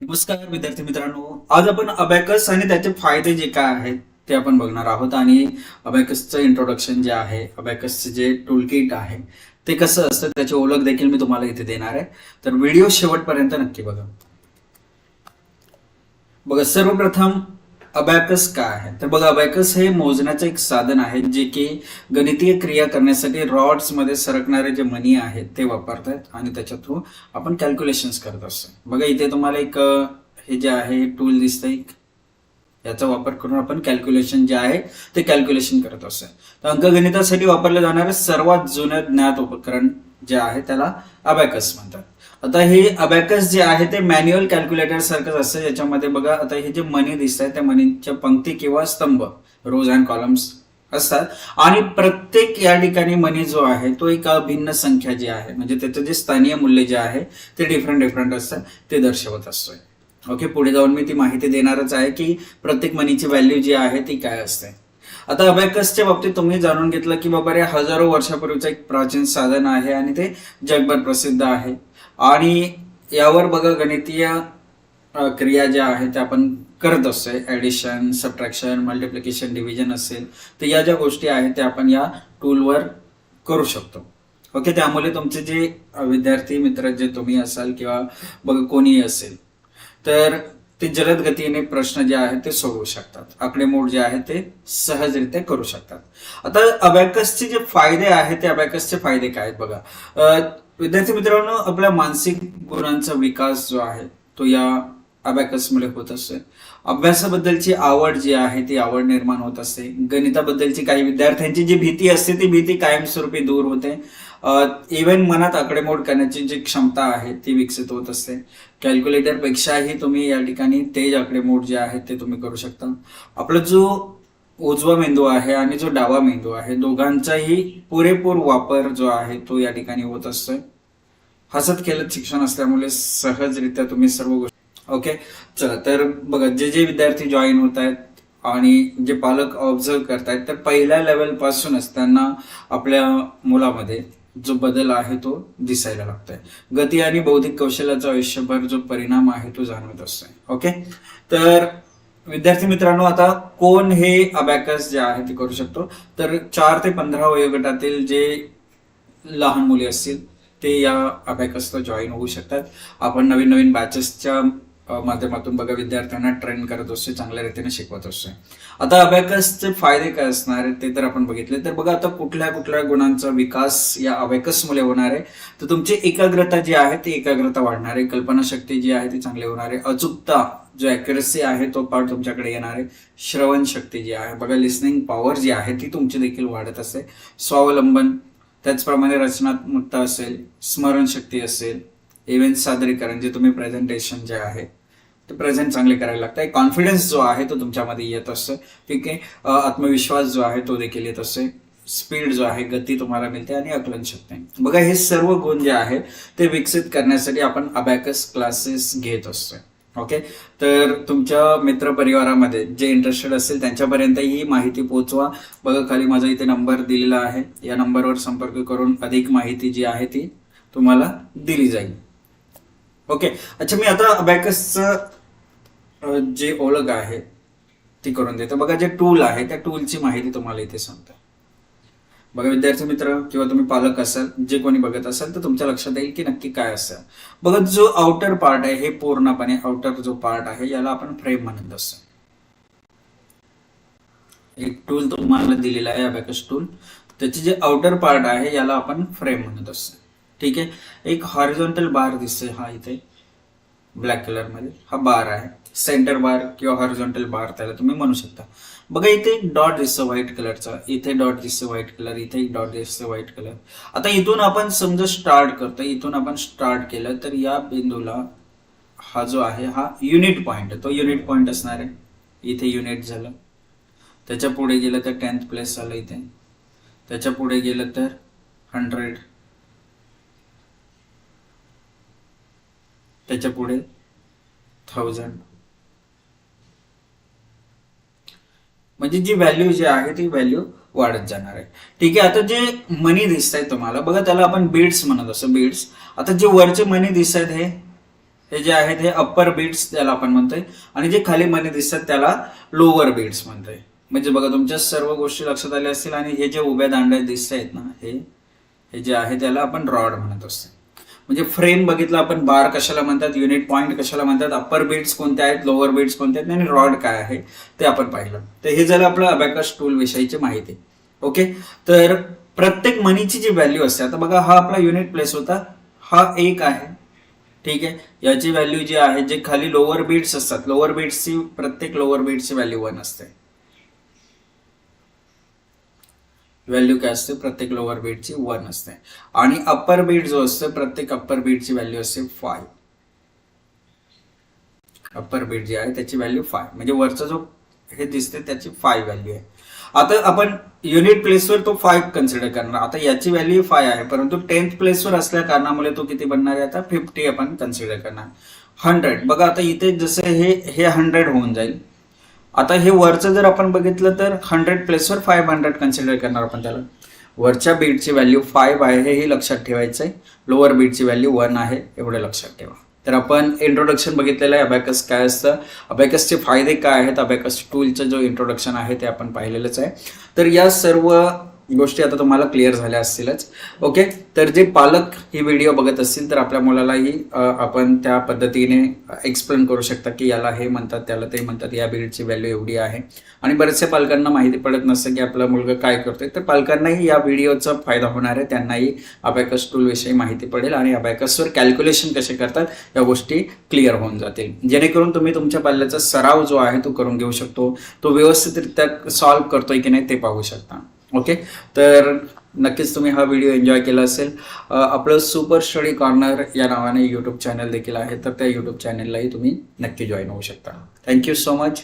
नमस्कार विद्यार्थी मित्रांनो. आज आपण अबॅकस आणि त्याचे फायदे जे काय आहेत ते आपण बघणार आहोत. आणि अबॅकसचं इंट्रोडक्शन जे आहे अबॅकसचं जे टूल किट आहे ते कसं असतं त्याची ओळख देखील मी तुम्हाला इथे देणार आहे. तर व्हिडिओ शेवटपर्यंत नक्की बघा. बघा सर्वप्रथम अबॅकस काय आहे? तर बघा अबॅकस हे मोजण्याचं एक साधन आहे जे की गणितीय क्रिया करण्यासाठी रॉड्समध्ये सरकणारे जे मनी आहेत ते वापरतात आणि त्याच्या थ्रू आपण कॅल्क्युलेशन्स करत असतो. बघा इथे तुम्हाला एक हे जे आहे टूल दिसतंय. याचा वापर करून आपण कॅल्क्युलेशन जे आहे ते कॅल्क्युलेशन करत असतो. तर अंकगणितासाठी वापरलं जाणारं सर्वात जुनं ज्ञात उपकरण जे आहे त्याला अबॅकस म्हणतात. आता हे अबॅकस जे आहे ते मॅन्युअल कॅल्क्युलेटर सारखंच असतं. ज्याच्यामध्ये बघा आता हे जे मनी दिसत आहे त्या मनीच्या पंक्ती किंवा स्तंभ रोज अँड कॉलम्स असतात. आणि प्रत्येक या ठिकाणी मनी जो आहे तो एक भिन्न संख्या जी आहे म्हणजे त्याचं जे स्थानीय मूल्य जे आहे ते डिफरंट डिफरंट असतं. ते दर्शवत असतोय. ओके पुढे जाऊन मी ती माहिती देणारच आहे की प्रत्येक मनीची व्हॅल्यू जी आहे ती काय असते. आता अबॅकसच्या बाबतीत तुम्ही जाणून घेतलं की बाबा रे हजारो वर्षापूर्वीचं एक प्राचीन साधन आहे आणि ते जगभर प्रसिद्ध आहे. आणि यावर बघा गणितीय क्रिया ज्या आहेत त्या आपण करत असतोय. ऍडिशन सबट्रॅक्शन मल्टिप्लिकेशन डिव्हिजन असेल तर या ज्या गोष्टी आहेत त्या आपण या टूलवर करू शकतो. ओके त्यामुळे तुमचे जे विद्यार्थी मित्र जे तुम्ही असाल किंवा बघ कोणीही असेल तर ते जलद गतीने प्रश्न जे आहेत ते सोडवू शकतात. आकडेमोड जे आहे ते सहजरित्या करू शकतात. आता अबॅकसचे जे फायदे आहेत ते अबॅकसचे फायदे काय आहेत बघा. विद्यार्थी मित्रांनो आपल्या मानसिक गुणांचा विकास जो आहे तो या अबॅकसमुळे होत असते अभ्यासाबद्दलची आवड जी आहे ती आवड निर्माण होत असते. गणिताबद्दलची काही विद्यार्थ्यांची जी भीती असते ती भीती कायमस्वरूपी दूर होते. इव्हन मनात आकडेमोड करण्याची जी क्षमता आहे ती विकसित होत असते. कॅल्क्युलेटरपेक्षाही तुम्ही या ठिकाणी तेज आकडेमोड जे आहेत ते तुम्ही करू शकता. आपला जो उजवा मेंदू आहे आणि जो डावा मेंदू आहे दोघांचाही पुरेपूर वापर जो आहे तो या ठिकाणी होत असतोय. हसत खेळत शिक्षण असल्यामुळे सहजरित्या तुम्ही सर्व गोष्टी ओके चला तर बघा जे जे विद्यार्थी जॉईन होत आहेत आणि जे पालक ऑब्झर्व करतायत तर पहिल्या लेवल पासूनच त्यांना आपल्या मुलामध्ये जो बदल आहे तो दिसायला लागतोय. गती आणि बौद्धिक कौशल्याचा आयुष्यभर जो परिणाम आहे तो जाणवत असतोय. ओके तर विद्यार्थी मित्रांनो आता कोण हे अबॅकस जे आहे ते करू शकतो? तर चार ते पंधरा वयोगटातील जे लहान मुले असतील ते या अबॅकसला जॉईन होऊ शकतात. आपण नवीन नवीन बॅचेसच्या माध्यमातून बघा विद्यार्थ्यांना ट्रेन करत असतो चांगल्या रीतीने शिकवत असतो आता अबॅकसचे फायदे काय असणार आहेत ते तर आपण बघितले. तर बघा आता कुठल्या कुठल्या गुणांचा विकास या अबॅकसमुळे होणार आहे? तर तुमची एकाग्रता जी आहे ती एकाग्रता वाढणार आहे. कल्पनाशक्ती जी आहे ती चांगली होणार आहे. अचूकता जो अॅक्युरसी आहे तो पार्ट तुमच्याकडे येणार आहे. श्रवण शक्ती जी आहे बघा लिस्निंग पॉवर जी आहे ती तुमची देखील वाढत असते स्वावलंबन त्याचप्रमाणे रचनात्मकता असेल स्मरणशक्ती असेल. इव्हेंट सादरीकरण जे तुम्ही प्रेझेंटेशन जे आहे ते प्रेझेंट चांगले करायला लागतं. एक कॉन्फिडन्स जो आहे तो तुमच्यामध्ये येत असतो. ठीक आहे? आत्मविश्वास जो आहे तो देखील येत असतो. स्पीड जो आहे गती तुम्हाला मिळते आणि आकलन शकते बघा हे सर्व गुण जे आहे ते विकसित करण्यासाठी आपण अबॅकस क्लासेस घेत असतो. ओके? तर तुमच्या मित्रपरिवारामध्ये जे इंटरेस्टेड असेल त्यांच्यापर्यंत ही माहिती पोहोचवा बघा खाली माझा इथे नंबर दिलेला आहे. या नंबरवर संपर्क करून अधिक माहिती जी आहे ती तुम्हाला दिली जाईल. ओके? अच्छा मी आता अबॅकसचं जे ओळख आहे ती करून देतो. बघा जे टूल आहे त्या टूलची माहिती तुम्हाला इथे सांगतो. बघा विद्यार्थी मित्र किंवा तुम्ही पालक असाल जे कोणी बघत असाल तर तुमच्या लक्षात येईल की नक्की काय असेल. बघा जो आउटर पार्ट आहे हे पूर्णपणे आउटर जो पार्ट आहे याला आपण फ्रेम म्हणत असतो. एक टूल तुम्हाला दिलेला आहे अबॅकस टूल त्याचे जे आउटर पार्ट आहे याला आपण फ्रेम म्हणत असतो. ठीक आहे? एक हॉरिझॉन्टल बार दिसतोय हा इथे. ब्लॅक कलरमध्ये हा बार आहे. सेंटर बार किंवा हॉरिझॉन्टल बार त्याला तुम्ही म्हणू शकता. बघा इथे एक डॉट दिसतं व्हाईट कलरचा इथे डॉट दिसतं व्हाईट कलर इथे एक डॉट दिसतं व्हाईट कलर आता इथून आपण समजा स्टार्ट करतो इथून आपण स्टार्ट केलं तर या बिंदूला हा जो आहे हा युनिट पॉईंट तो युनिट पॉईंट असणार आहे. इथे युनिट झालं. त्याच्या पुढे गेलं तर टेन्थ प्लेस झालं इथे. त्याच्या पुढे गेलं तर हंड्रेड त्याच्या पुढे थाउजंड म्हणजे जी व्हॅल्यू जी आहे ती व्हॅल्यू वाढत जाणार आहे. ठीक आहे आता जे मनी दिसत आहे तुम्हाला बघा त्याला आपण बीड्स म्हणत असतो बीड्स आता जे वरचे मनी दिसत आहेत हे हे जे आहेत हे अप्पर बीड्स त्याला आपण म्हणतोय. आणि जे खाली मनी दिसतात त्याला लोअर बीट्स म्हणतोय. म्हणजे बघा तुमच्या सर्व गोष्टी लक्षात आल्या असतील आणि हे जे उभ्या दांड्या दिसत आहेत ना हे हे जे आहे त्याला आपण रॉड म्हणत असतो. म्हणजे फ्रेम बघितलं आपण बार कशाला म्हणतात युनिट पॉईंट कशाला म्हणतात अप्पर बीट्स कोणत्या आहेत लोअर बीट्स कोणत्या आहेत आणि रॉड काय आहे ते आपण पाहिलं. तर हे झालं आपलं अबॅकस टूल विषयीची माहिती. ओके तर प्रत्येक मनीची जी व्हॅल्यू असते आता बघा हा आपला युनिट प्लेस होता हा एक आहे. ठीक आहे? याची व्हॅल्यू जी आहे जे खाली लोअर बीट्स असतात लोअर बीट्सची प्रत्येक लोअर बीट्सची व्हॅल्यू वन असते. व्हॅल्यू काय असते? प्रत्येक लोअर बीटची वन असते. आणि अप्पर बीट जो असतो प्रत्येक अप्पर बीटची व्हॅल्यू असते फाय अप्पर बीट जी आहे त्याची व्हॅल्यू फाय म्हणजे वरचा जो हे दिसते त्याची फाय व्हॅल्यू आहे. आता आपण युनिट प्लेसवर तो फाय कन्सिडर करणार. आता याची व्हॅल्यू फाय आहे परंतु टेन्थ प्लेसवर असल्या कारणामुळे तो किती बनणार आहे आता? फिफ्टी आपण कन्सिडर करणार. हंड्रेड बघा आता इथे जसं हे हे हंड्रेड होऊन जाईल. आता हे वरचं जर आपण बघितलं तर हंड्रेड प्लेसवर फाईव्ह हंड्रेड कन्सिडर करणार आपण त्याला. वरच्या बीटची व्हॅल्यू फाईव्ह आहे हेही लक्षात ठेवायचं आहे लोअर बीटची व्हॅल्यू वन आहे एवढं लक्षात ठेवा. तर आपण इंट्रोडक्शन बघितलेलं आहे अबॅकस काय असतं? अबॅकसचे फायदे काय आहेत? अबॅकस टूलचं जो इंट्रोडक्शन आहे ते आपण पाहिलेलंच आहे. तर या सर्व गोष्टी आता तुम्हाला क्लिअर झाल्या असतीलच. ओके तर जे पालक ही व्हिडिओ बघत असतील तर आपल्या मुलालाही आपण त्या पद्धतीने एक्सप्लेन करू शकता की याला हे म्हणतात त्याला ते म्हणतात या बिल्डची व्हॅल्यू एवढी आहे. आणि बरेचसे पालकांना माहिती पडत नसतं की आपला मुलगा काय करतोय. तर पालकांनाही या व्हिडिओचा फायदा होणार आहे. त्यांनाही अबॅकस टूलविषयी माहिती पडेल आणि अबॅकसवर कॅल्क्युलेशन कसे करतात या गोष्टी क्लिअर होऊन जातील. जेणेकरून तुम्ही तुमच्या पाल्याचा सराव जो आहे तो करून घेऊ शकतो. तो व्यवस्थितरित्या सॉल्व्ह करतोय की नाही ते पाहू शकता. ओके? तर नक्कीच तुम्ही हा व्हिडिओ एन्जॉय केला असेल. आपलं सुपर स्टडी कॉर्नर या नावाने यूट्यूब चॅनल देखील आहे तर त्या यूट्यूब चॅनललाही तुम्ही नक्की जॉईन होऊ शकता. Thank you so much